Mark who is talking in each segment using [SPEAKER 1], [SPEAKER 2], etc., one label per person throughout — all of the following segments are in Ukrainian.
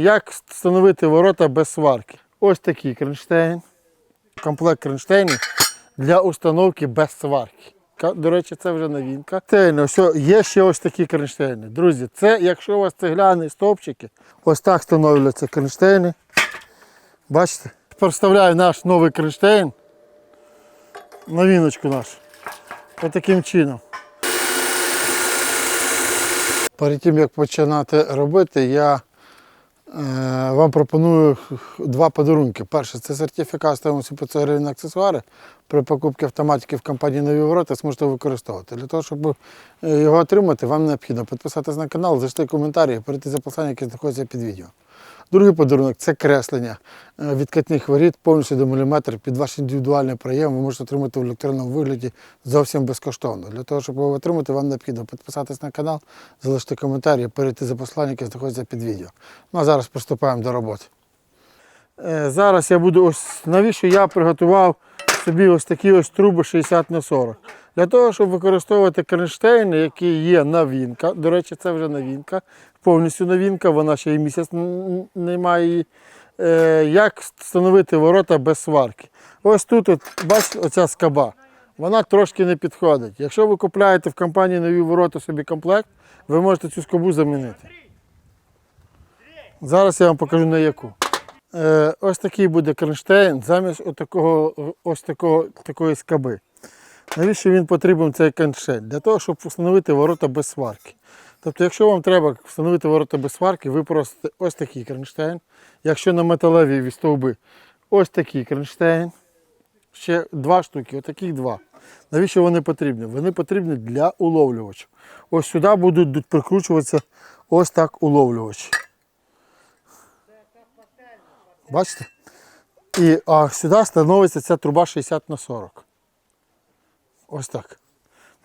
[SPEAKER 1] Як встановити ворота без сварки? Ось такий кронштейн. Комплект кронштейнів для установки без сварки. До речі, це вже новинка. Все, є ще ось такі кронштейни. Друзі, це якщо у вас цегляні стовпчики, ось так встановлюються кронштейни. Бачите? Представляю наш новий кронштейн. Новиночку нашу. Ось таким чином. Перед тим як починати робити, я вам пропоную два подарунки. Перше, це сертифікат стоїмості 500 гривень аксесуари. При покупці автоматики в компанії Нові ворота зможете використовувати. Для того, щоб е, його отримати, вам необхідно підписатись на канал, зайшли коментарі перейти за посиланням, яке знаходиться під відео. Другий подарунок це креслення е, відкатних воріт повністю до міліметр під ваш індивідуальний проєм. Ви можете отримати в електронному вигляді зовсім безкоштовно. Для того, щоб його отримати, вам необхідно підписатись на канал, залишити коментарі і перейти за посиланням, яке знаходиться під відео. Ну а зараз приступаємо до роботи. Е, Зараз я буду ось навіщо я приготував собі ось такі ось труби 60 на 40. Для того, щоб використовувати кронштейни, які є новинка. До речі, це вже новинка, повністю новинка, вона ще й місяць не має. Е, Як встановити ворота без сварки? Ось тут, от, бачите, оця скаба. Вона трошки не підходить. Якщо ви купляєте в компанії нові ворота собі комплект, ви можете цю скобу замінити. Зараз я вам покажу на яку. Е, ось такий буде кронштейн замість отакого, ось такого, такої скаби. Навіщо він потрібен цей кронштейн? Для того, щоб встановити ворота без сварки. Тобто, якщо вам треба встановити ворота без сварки, ви просите ось такий кронштейн. Якщо на металеві стовби, ось такий кронштейн. Ще два штуки, отаких два. Навіщо вони потрібні? Вони потрібні для уловлювачів. Ось сюди будуть прикручуватися ось так уловлювачі. Бачите? І а сюди становиться ця труба 60 на 40. Ось так.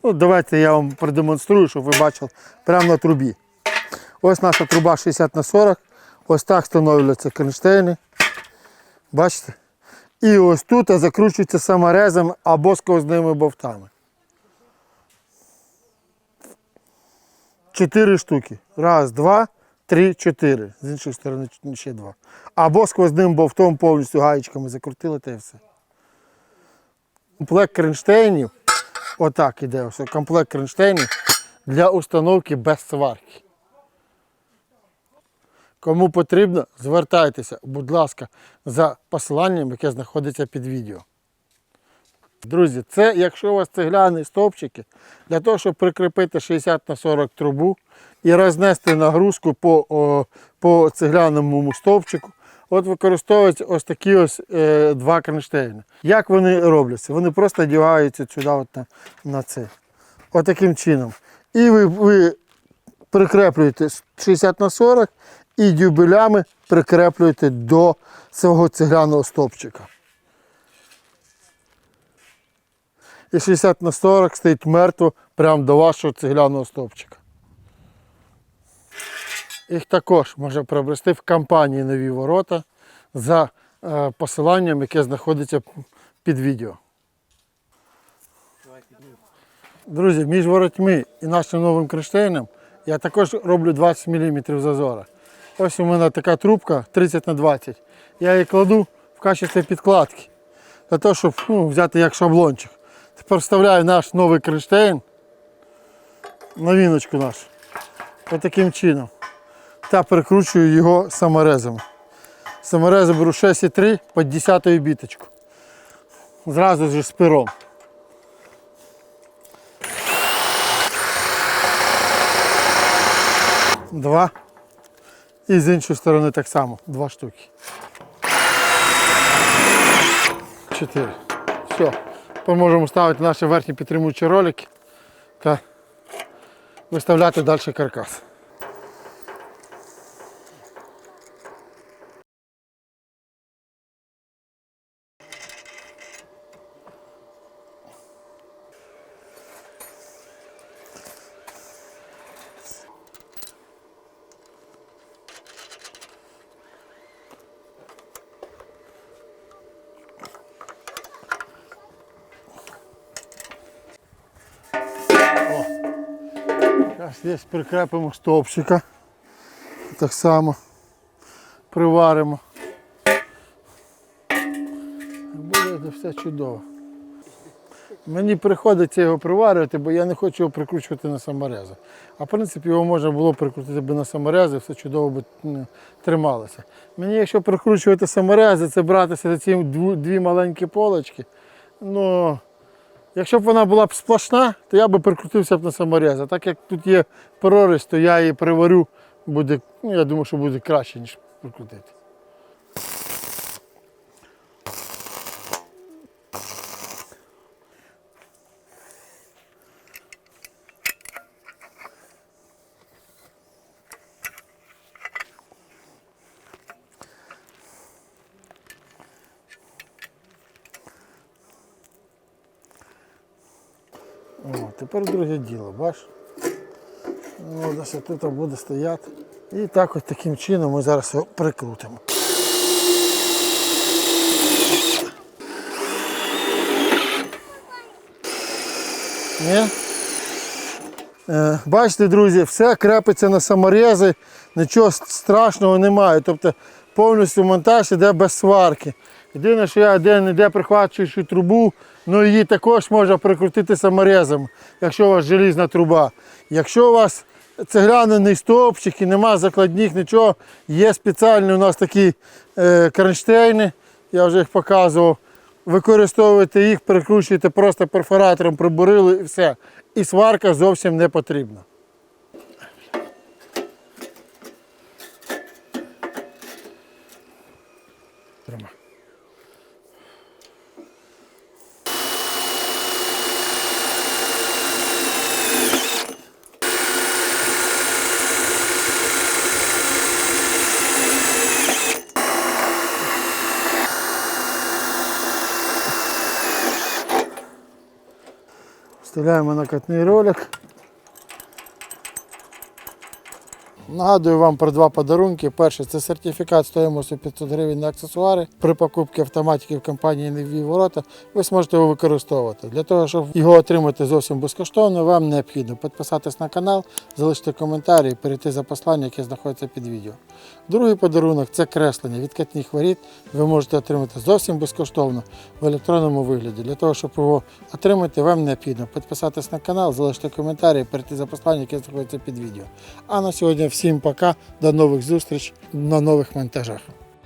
[SPEAKER 1] Ну, давайте я вам продемонструю, щоб ви бачили прямо на трубі. Ось наша труба 60 на 40. Ось так встановлюються кронштейни. Бачите? І ось тут закручується саморезом або сквозними бовтами. Чотири штуки. Раз, два, три, чотири. З іншої сторони ще два. Або сквозним бовтом повністю гаєчками закрутили та і все. Комплект кронштейнів. Отак іде. Ось комплект кронштейнів для установки без сварки. Кому потрібно, звертайтеся, будь ласка, за посиланням, яке знаходиться під відео. Друзі, це якщо у вас цегляні стовпчики, для того, щоб прикріпити 60 на 40 трубу і рознести нагрузку по, о, по цегляному стовпчику, от використовуються ось такі ось е, два кронштейни. Як вони робляться? Вони просто одягаються сюди от на, на це. Отаким чином. І ви, ви прикреплюєте 60 на 40 і дюбелями прикреплюєте до цього цегляного стовпчика. І 60 на 40 стоїть мертво прямо до вашого цегляного стовпчика. Їх також можна приобрести в компанії Нові ворота за е, посиланням, яке знаходиться під відео. Друзі, між воротьми і нашим новим кронштейном я також роблю 20 мм зазора. Ось у мене така трубка 30 на 20. Я її кладу в качестві підкладки. Для того, щоб ну, взяти як шаблончик. Тепер вставляю наш новий кронштейн, новиночку нашу. Ось таким чином. Та прикручую його саморезами. Саморези беру 6,3 під 10 біточку. Зразу ж з пером. Два. І з іншої сторони так само. Два штуки. Чотири. Все. Тепер можемо ставити наші верхні підтримуючі ролики та виставляти далі каркас. Зараз здесь прикрепимо стовпчика. Так само. приваримо. Буде все чудово. Мені приходиться його приварювати, бо я не хочу його прикручувати на саморези. А в принципі його можна було прикрутити би на саморези, все чудово м, трималося. Мені, якщо прикручувати саморези, це братися за ці дві маленькі полочки. Ну, якщо б вона була б сплошна, то я би прикрутився б на саморез. А так як тут є прорізь, то я її приварю, буде, ну, я думаю, що буде краще, ніж прикрутити. О, тепер друге діло, бач? Ну, десь тут буде стояти. І так от таким чином ми зараз його прикрутимо. Ні? Е, бачите, друзі, все крепиться на саморези, нічого страшного немає. Тобто повністю монтаж іде без сварки. Єдине, що я де-не-де прихвачуючи трубу, ну її також можна прикрутити саморезом, якщо у вас желізна труба. Якщо у вас цегляний стовпчик і нема закладних, нічого, є спеціальні у нас такі е, кронштейни, я вже їх показував. Використовуєте їх, прикручуєте просто перфоратором, прибурили і все. І сварка зовсім не потрібна. Вставляємо накатний ролик. Нагадую вам про два подарунки. Перший це сертифікат стоїмостю 500 гривень на аксесуари. При покупці автоматики в компанії Нові ворота ви зможете його використовувати. Для того, щоб його отримати зовсім безкоштовно, вам необхідно підписатись на канал, залишити коментарі і перейти за послання, яке знаходиться під відео. Другий подарунок це креслення відкатних воріт. Ви можете отримати зовсім безкоштовно в електронному вигляді. Для того, щоб його отримати, вам необхідно підписатись на канал, залишити коментарі і перейти за послання, яке знаходиться під відео. А на сьогодні всім пока, до нових зустріч на нових монтажах.